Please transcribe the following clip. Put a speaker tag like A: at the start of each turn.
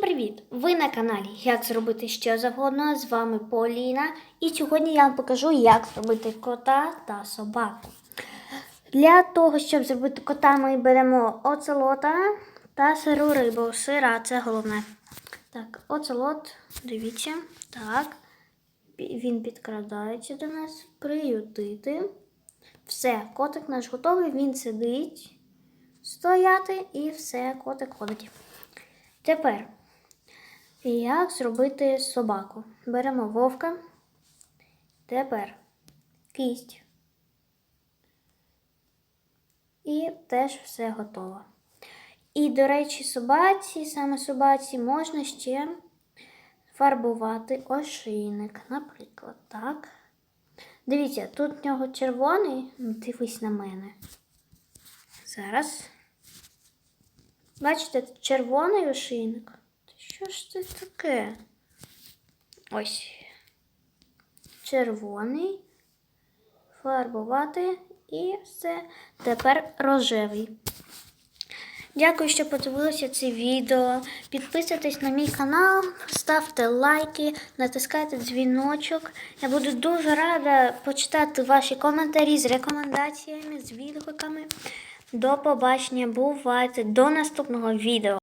A: Привіт! Ви на каналі Як зробити що завгодно. З вами Поліна. І сьогодні я вам покажу, як зробити кота та собаку. Для того, щоб зробити кота, ми беремо оцелота та сиру рибу. Сира це головне. Так, оцелот, дивіться. Так. Він підкрадається до нас. Приютити. Все, котик наш готовий, він сидить. Стояти і все, котик ходить. Тепер, як зробити собаку? Беремо вовка. Тепер кість. І теж все готово. І, до речі, собаці, саме собаці, можна ще фарбувати ошийник. Наприклад, так. Дивіться, тут в нього червоний. Ну, Дивись на мене. Зараз. Бачите, червоний ошийник. Що ж це таке? Ось. Червоний. Фарбувати і все. Тепер рожевий. Дякую, що подивилися це відео. Підписуйтесь на мій канал, ставте лайки, натискайте дзвіночок. Я буду дуже рада почитати ваші коментарі з рекомендаціями, з відгуками. До побачення, бувайте, до наступного відео.